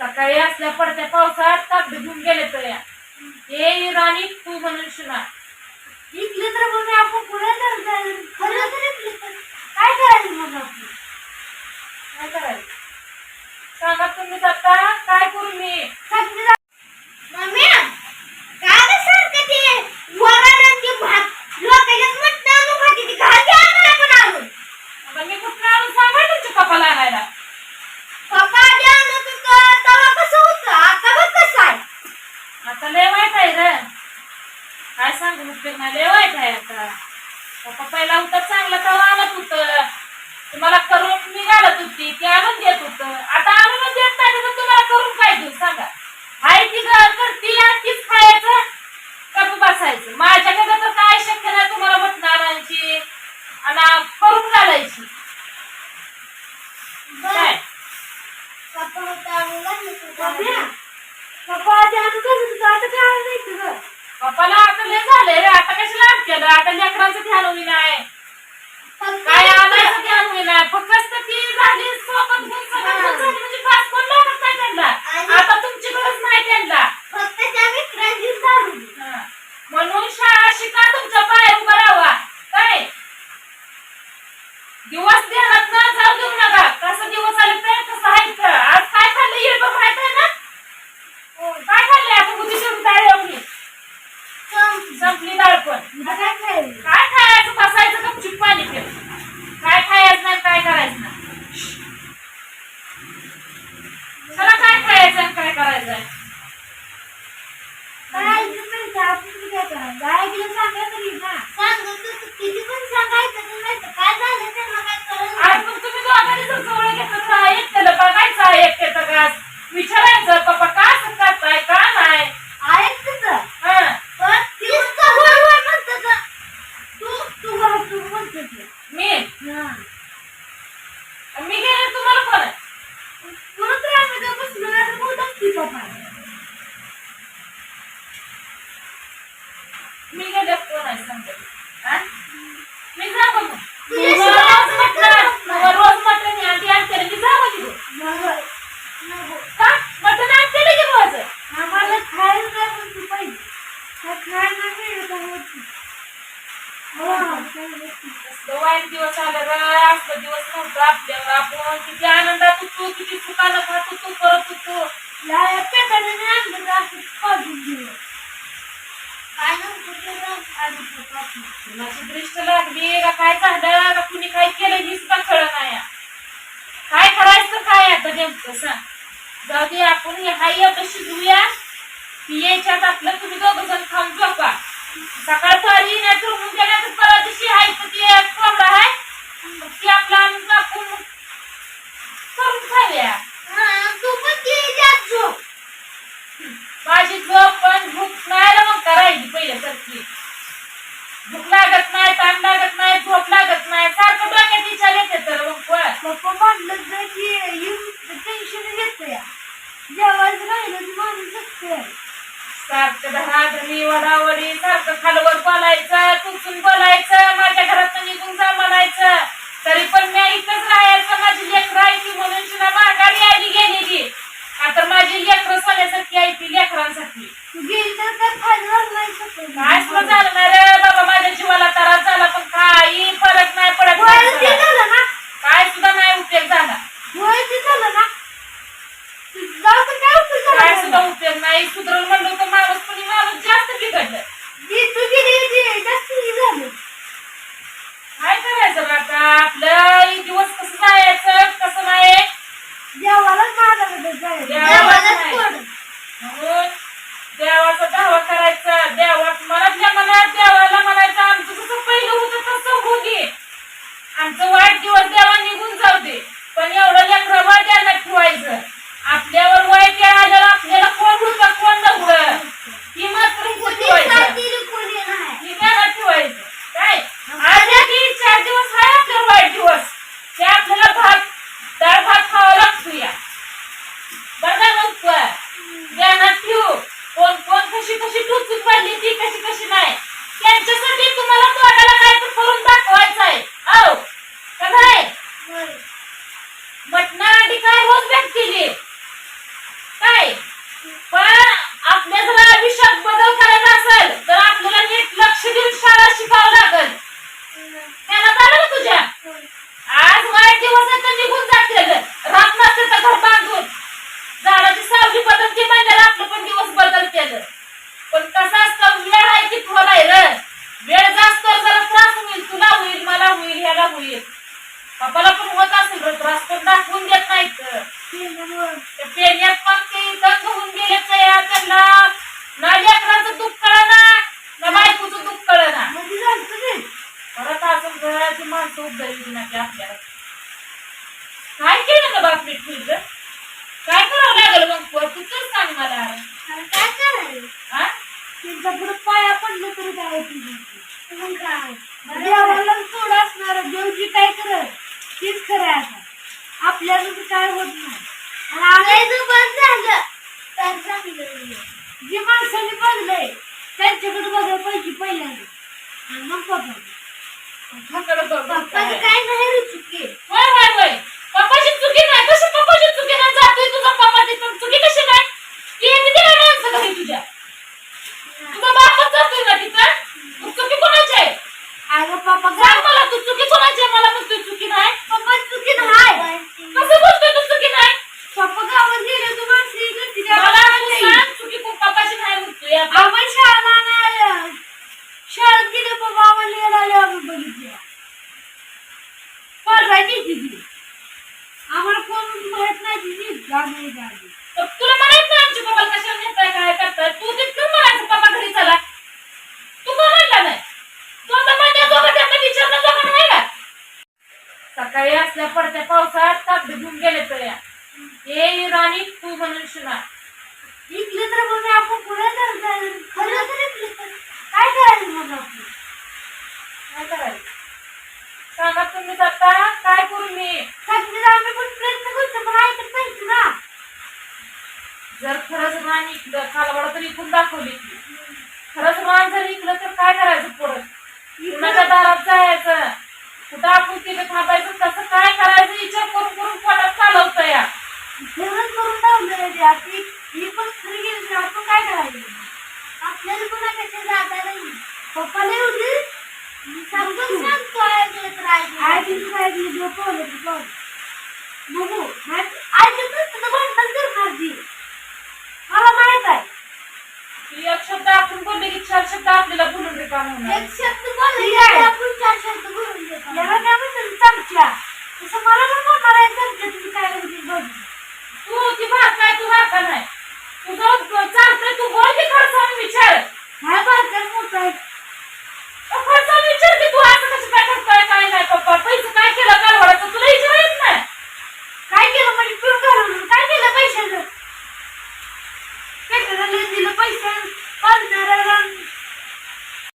सकाळी असल्या पडत्या पावसात कागद घेऊन गेले तर या ए राणी तू म्हणून शिना इकले तर मग आपण पुढे तर जाईल. खरं तर इकले तर. काय करायचं मग आपण? काय करायचं? सांगा तुम्ही आता काय करू मी सगळी जा- मम्मी काय रे सारखं ते वरण आणि ते भात लोकांच्याच मटण आणून खाते ती घाल की आम्हाला पण आणून आता मी कुठं आणून सांगा तुमच्या पप्पाला आणायला पप्पा आधी आणत होतं तेव्हा कसं होतं आता बघ कसं आहे आता लय वाईट आहे रे काय नाही लय वाईट आहे आता. पप्पा पहिला होता चांगला तेव्हा आणत होतं. तुम्हाला करून मी घालत होती ती आणून देत होतं. आता आणून देत नाही तर तुम्हाला करून काय देऊ सांगा. हाय ती ग- करती तीच खायचं का बसायचं? माझ्याकडे तर काय शक्य नाही तुम्हाला आणायची आणि करून घालायची. काय? पप्पा होता. पप्पा? आता काय नाही तुझं पप्पाला आता लय झालंय रे. आता कशाला आत केलं? आता लेकरांचं ध्यान होई नाही काय आणायचं ध्यान होई नाही फक्त ती झाली सोबत घेऊन सगळं घेऊन झाली म्हणजे पास कोण लागत नाही त्यांना? आता तुमची गरज नाही त्यांना फक्त त्या मित्रांची दारू हा. म्हणून शाळा शिका तुमच्या पाय उभं राहावा काय दिवस ध्यानात ना जाऊ देऊ नका कसं दिवस आले तर कसं आहे का आज काय खाल्लं येईल बघ माहीत आहे ना काय खाल्लंय आपण बुद्धी सोडून डाळ एवढी संपली डाळ पण काय खायचं काय खायचं बसायचं गपचूप पाणी पित काय खायचं नाही काय करायचं नाही? चला काय खायचं आणि काय करायचं आहे? काय आपण काय करायचं ऐकलं सांगायचं नाही ना सांगत होतं, किती पण सांगायचं नाही तर काय झालं त्यांना काय कळलं आज मग तुम्ही दोघांनी जर जवळ घेतलं तर एकट्याला बघायचं एकट्याचं का विचारायचं पप्पा का असं करताय का नाही ऐक तुझं हं. पण तीच तर होय होय म्हणतं का? तू तू बघ, तू म्हणते ते. मी हा. मी गेले तुम्हाला कोण आहे? म्हणून तर आम्ही दोघं बसलो नाही तर बोलत की पप्पा. मी गेले कोण आहे सांगते. हं? मी जा बघू रोज शिवाय मटण मग रोज मटण आणते आणते मी जा बघू. का? मटण आणते की रोज? आम्हाला खायला काय पण तू पाहिजे काय खायला नाही. हो, वाईट दिवस आलं रे असलं दिवस नव्हतं आपल्यावर आपण किती आनंदात होतो किती सुखानं खात होतो करत होतो. पेटाने नाही आणलं असं काढून घेऊ. काय नव्हतं केलं, आधी पप्पा. कुणाची दृष्ट लागली का काय झालं का कुणी काय केलं ही सुद्धा कळ नाही काय करायचं काय आता नेमकं सांग जाऊ दे आपण हे हाय एवढं शिजवूया की आपलं तुम्ही दोघं जण खाऊन झोपा सकाळ तरी नाही तर उद्या नाही तर परवा दिवशी आहे तर ते कोंबडा आहे मग ती आपलं आणून कापून करून खाऊया हा, तू पण ती त्यात झोप. माझी झोप पण भूक नाही ना मग करायची पहिल्यासारखी भूक लागत नाही ताण लागत नाही झोप लागत नाही सारखं डोक्यात विचार येते तर मग पण पप्पा म्हटलं तर की येऊन टेन्शन येतं या. जेवायचं राहिलं की माणूस जगतंय. सारखं धराधरी वडावडी सारखं खालवर बोलायचं चुकून बोलायचं माझ्या घरात निघून जा म्हणायचं तरी पण मी इथंच राहायचं माझी लेकरं आहे ती म्हणून तिला माघारी आली गेलेली आता माझी लेकरं सोन्यासारखी आहे ती लेकरांसाठी तू गेली तर काय फायदा झाला नाही शकत. काय सुद्धा झालं नाही रे बाबा माझ्या जीवाला त्रास झाला पण काही फरक नाही पडत वय ते माणसाला. झालं ना काय सुद्धा नाही उपयोग झाला वय ते झालं ना तू जाऊ तर काय उपयोग झाला काय नाही. सुद्धा उपयोग नाही सुधरवून म्हणलं तर माणूस पण माणूस जास्त बिघडलं जी तू गेली ती जास्त हे झालं काय करायचं बरं आता आपलं हे दिवस कसं जायचं कसं नाही देवालाच मागायला जायचं. देवालाच देवालाच नाही. सोड. म्हणून देवाचा दावा करायचा देवा मनातल्या मनात देवाला म्हणायचं आमचं जसं पहिलं होतं तसं होऊ दे आमचं वाईट दिवस देवा निघून जाऊ दे पण एवढं लेकरं वाईट द्यायला ठेवायचं आपल्यावर वाईट वेळ आल्यावर आपल्याला कोण होतं कोण नव्हतं ही मात्र कोणी ठेवायचं साथीला कोणी नाही. ही ध्यानात ठेवायचं काय आज की चार दिवस आहे आपल्याला वाईट दिवस ते आपल्याला भात डाळ भात खावा लागतो या बघा मग पण. ध्यानात ठेवू कोण कोण कशी कशी टुचून पडली ती कशी कशी नाही? त्यांच्यासाठी तुम्हाला तोंडाला काय तर करून दाखवायचं आहे औ का नाही होय. मटणा अंडी काय रोज भेटतील तुला होईल मला होईल ह्याला होईल बापाला पण होत असेल रे त्रास पण दाखवून देत नाहीत पेन्यात मग ते दंग होऊन गेले तयार त्यांना ना लेकराचं दुःख कळना ना बायकोचं दुःख कळना परत असं घराची माणसं उभं ना की आपल्याला. काय केलं ना बाप मीठ तुझं काय करावं लागेल मग? तू तर सांग मला काय करायचं? हा तिचा पुढे पाया पडलं तरी काय मग काय देवाला सोड असणार देव जी काय करत तीच खरं आहे आता आपल्याला तर काय होत नाही बंद झालं. तर चांगलं. जी माणसाने बघलंय त्यांच्याकडे बघायला पाहिजे पहिल्यांदा. आणि मग बघ, पप्पाचं काय. नाही रे चुकी. होय होय होय. पप्पाची चुकी नाही. कशी पप्पाची चुकी नाही? जातोय तुझा पप्पा तिथं चुकी कशी नाही ती येते तिला माणसं घरी तुझ्या तुझा बापच जातोय ना तिथं मग चुकी कोणाची आहे अगं पप्पा सांग मला तू चुकी कोणाची आहे मला म्हणतोय चुकी नाही पप्पा चुकी नाही कसं बोलतोय तू चुकी नाही पप्पा गावात गेले तू माणसं इकडे तिकडे मला तू नाही. सांग चुकी कोण पप्पाची नाही म्हणतोय आता. आपण शाळा नाही शाळेत गेले बाबा आम्हाला यायला आले आम्ही बघितले पळायची तिथे आम्हाला कोण माहीत नाही तिची गाणी गाणी तर तुला म्हणायचं ना आमच्या पप्पाला कशाला नेताय काय करताय तू तिथून म्हणायचं पप्पा घरी चला तू का म्हणला नाही तू आता माझ्या जोगं त्यांना विचारणं जोगं नाही का सकाळी असल्या पडत्या पावसात गेले तर या ए राणी तू म्हणून शिना इथले तर मग आपण पुढे तर खरं तर इथलं. तर काय करायचं मग आपण? काय करायचं? सांगा तुम्ही आता काय करू मी? सगळे आम्ही पण प्रयत्न करतो पण ऐकत नाही ना. जर खरंच रान इकलं कालवाडा तर इकून दाखवली की खरंच रान जर इकलं तर काय करायचं परत कुणाच्या दारात जायचं. कुठं तिथे थांबायचं कसं काय करायचं? विचार करून करून पोटात चालवतं या जेवण करून ते आता ही- पण खरी गेली आपण काय करायचं? आपल्याला कोणाकडे जाता नाही समजून. सांगतो ऐकलं तर ऐकलं. ऐकलं ऐकलं. बघू. भांडण करणार ती मला माहीत आहे. एक शब्द आपण बोलले की चार शब्द आपल्याला बोलून रिकाम होणार पैसे काय केलं कालवाडाचं तुला विचारायच ना काय केलं म्हणजे पिऊन घालवलं? काय केलं पैशाचं? काय करायला दिलं पैसे पंधरा